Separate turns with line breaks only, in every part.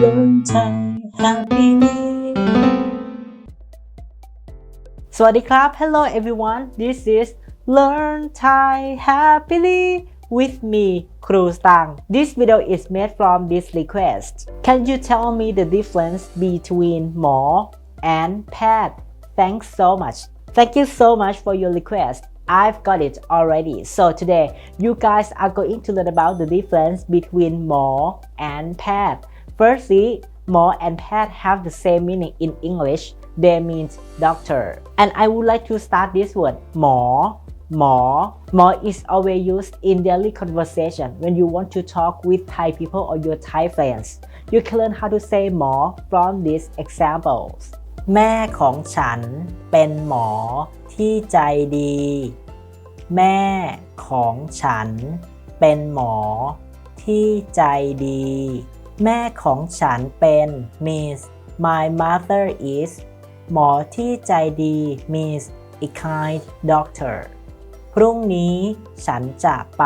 learn Thai happily สวัสดีครับ Hello everyone this is Learn Thai happily with me ครูสตัง This video is made from this request Can you tell me the difference between หมอ and แพทย์ Thanks so much Thank you so much for your request I've got it already. So today, you guys are going to learn about the difference between หมอ and แพทย์ Firstly, หมอ and แพทย์ have the same meaning in English. They mean doctor. And I would like to start this word หมอ หมอ หมอ is always used in daily conversation when you want to talk with Thai people or your Thai friends. You can learn how to say หมอ from these examples. แม่ของฉันเป็นหมอที่ใจดี แม่ของฉันเป็นหมอที่ใจดี แม่ของฉันเป็น means my mother is หมอที่ใจดี means a kind doctor พรุ่งนี้ฉันจะไป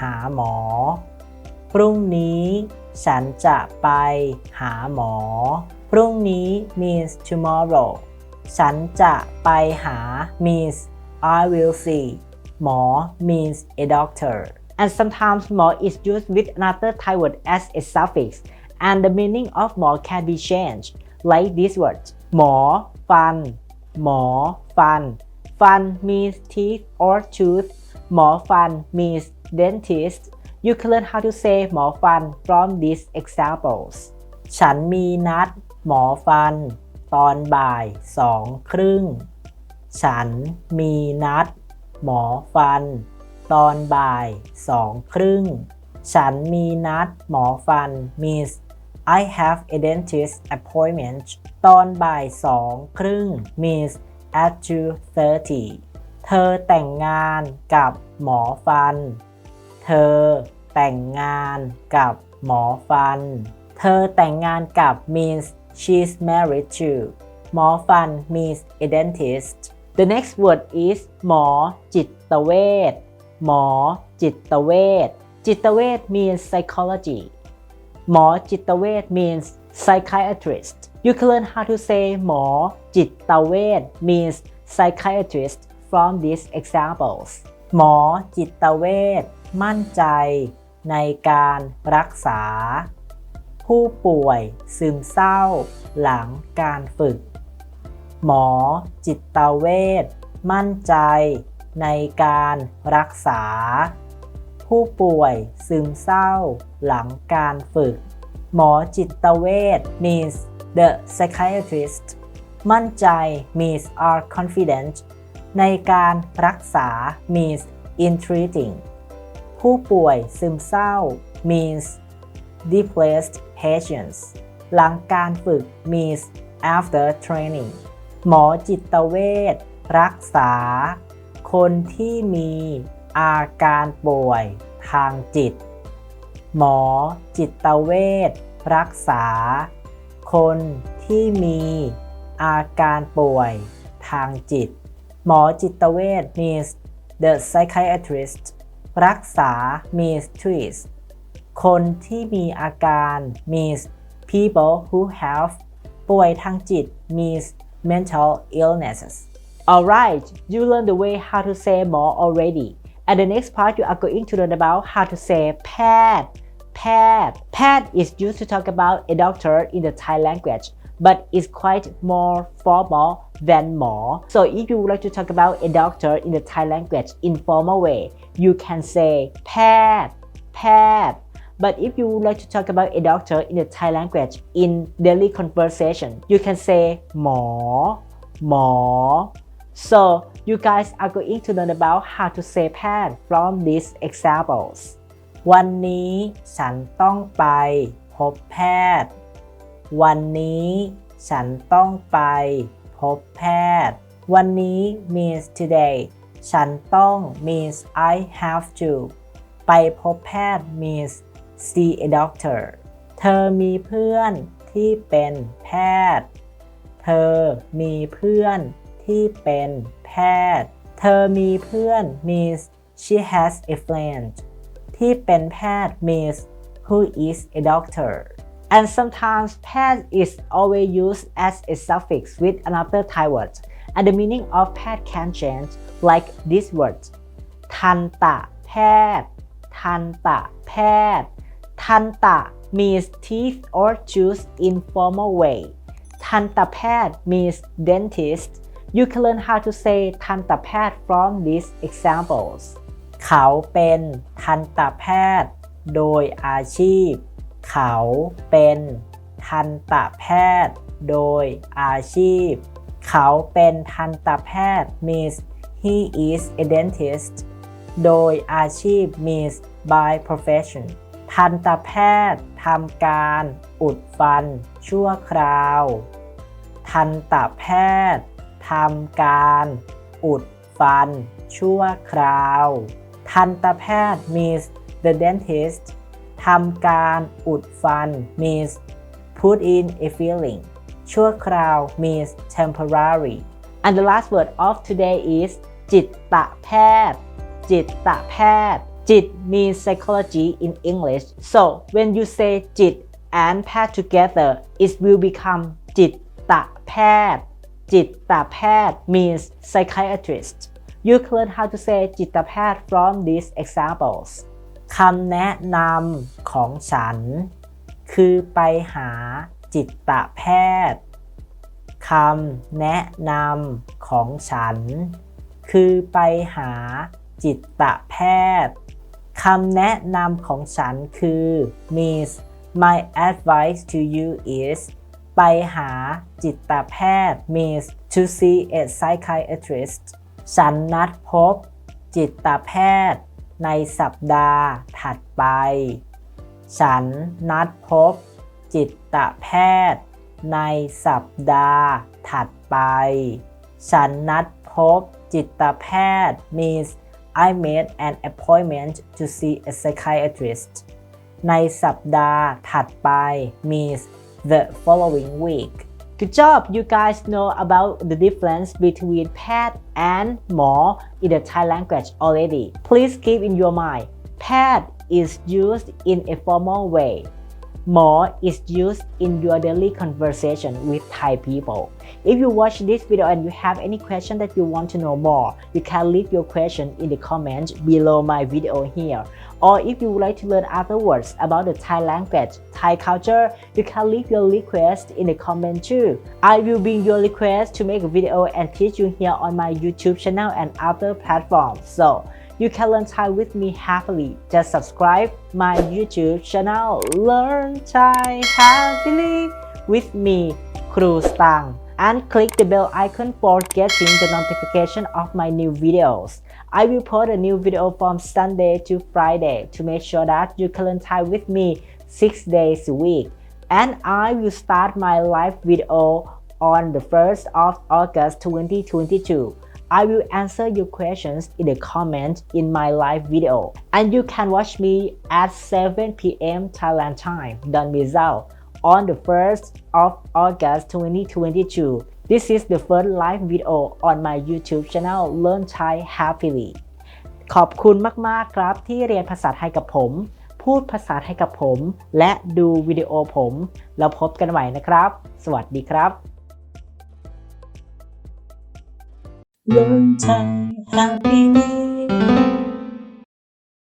หาหมอ พรุ่งนี้ฉันจะไปหาหมอ พรุ่งนี้ means tomorrow ฉันจะไปหา means I will see หมอ means a doctor and sometimes หมอ is used with another Thai word as a suffix and the meaning of หมอ can be changed like this word หมอ ฟัน หมอ ฟัน ฟัน means teeth or tooth หมอฟัน means dentist you can learn how to say หมอฟัน from these examples ฉันมีนัด หมอฟัน ตอนบ่ายสองครึ่ง ฉันมีนัด หมอฟัน ตอนบ่ายสองครึ่ง ฉันมีนัดหมอฟัน means I have a dentist appointment ตอนบ่ายสองครึ่ง means at 2:30 เธอแต่งงานกับหมอฟัน เธอแต่งงานกับหมอฟัน เธอแต่งงานกับ means she's married to หมอฟัน means a dentist The next word is หมอจิตเวช หมอจิตเวชจิตเวช means psychology หมอจิตเวช means psychiatrist You can learn how to say หมอจิตเวช means psychiatrist from these examples หมอจิตเวชมั่นใจในการรักษา ผู้ป่วยซึมเศร้า หลังการฝึก หมอจิตเวชมั่นใจ ในการรักษา ผู้ป่วยซึมเศร้า หลังการฝึก หมอจิตเวช means the psychiatrist มั่นใจ means are confident ในการรักษา means in treating ผู้ป่วยซึมเศร้า means depressed patients หลังการฝึก means after training หมอจิตเวชรักษา คนที่มีอาการป่วยทางจิต หมอจิตเวชรักษา คนที่มีอาการป่วยทางจิต หมอจิตเวช means the psychiatrist รักษา means treat คนที่มีอาการ means people who have ป่วยทางจิต means mental illnesses Alright you learn the way how to say หมอ already and the next part you are going to learn about how to say แพทย์แพทย์แพทย์ is used to talk about a doctor in the Thai language but is quite more formal than หมอ so if you would like to talk about a doctor in the Thai language in formal way you can say แพทย์แพทย์ but if you would like to talk about a doctor in the Thai language in daily conversation you can say หมอ หมอ So you guys are going to learn about how to say แพทย์ from these examples วันนี้ฉันต้องไปพบแพทย์ วันนี้ฉันต้องไปพบแพทย์ วันนี้ means today ฉันต้อง means I have to ไปพบแพทย์ means see a doctor เธอมีเพื่อนที่เป็นแพทย์ เธอมีเพื่อน ที่เป็นแพทย์ เธอมีเพื่อน means she has a friend ที่เป็นแพทย์ means who is a doctor and sometimes pad is always used as a suffix with another Thai word and the meaning of pad can change like this word ทันตะแพทย์ ทันตะแพทย์ ทันตะ means teeth or juice in formal way ทันตแพทย์ means dentist you can learn how to say ทันตแพทย์ from these examples เขาเป็นทันตแพทย์ โดยอาชีพ เขาเป็นทันตแพทย์ โดยอาชีพ เขาเป็นทันตแพทย์ means he is a dentist โดยอาชีพ means by profession ทันตแพทย์ทำการอุดฟันชั่วคราว ทันตแพทย์ ทำการอุดฟันชั่วคราว ทันตแพทย์ means the dentist ทำการอุดฟัน means put in a filling ชั่วคราว means temporary and the last word of today is จิตแพทย์ จิตแพทย์ จิต means psychology in English so when you say จิต and แพทย์ together it will become จิตแพทย์ จิตแพทย์ means psychiatrist you can learn how to say จิตแพทย์ from these examples คำแนะนำของฉัน คือไปหาจิตแพทย์คำแนะนำของฉัน คือไปหาจิตแพทย์คำแนะนำของฉันคือ means my advice to you is ไปหาจิตแพทย์ means to see a psychiatrist ฉันนัดพบจิตแพทย์ในสัปดาห์ถัดไป ฉันนัดพบจิตแพทย์ในสัปดาห์ถัดไป ฉันนัดพบจิตแพทย์ means I made an appointment to see a psychiatrist ในสัปดาห์ถัดไป means the following week. Good job! You guys know about the difference between pad and more in the Thai language already. Please keep in your mind, pad is used in a formal way more is used in your daily conversation with Thai people. If you watch this video and you have any question that you want to know more, you can leave your question in the comments below my video here. Or if you would like to learn other words about the Thai language, Thai culture, you can leave your request in the comment too. I will bring your request to make a video and teach you here on my YouTube channel and other platforms. So you can learn Thai with me happily. Just subscribe my YouTube channel Learn Thai Happily with me, Kru Stang and click the bell icon for getting the notification of my new videos. I will post a new video from Sunday to Friday to make sure that you can learn Thai with me 6 days a week. And I will start my live video on the 1st of August 2022. I will answer your questions in the comments in my live video. And you can watch me at 7 p.m. Thailand time. Don't on the 1st of August 2022. This is the first live video on my YouTube channel Learn Thai Happily ขอบคุณมาก ล้นใจ Happy New Year.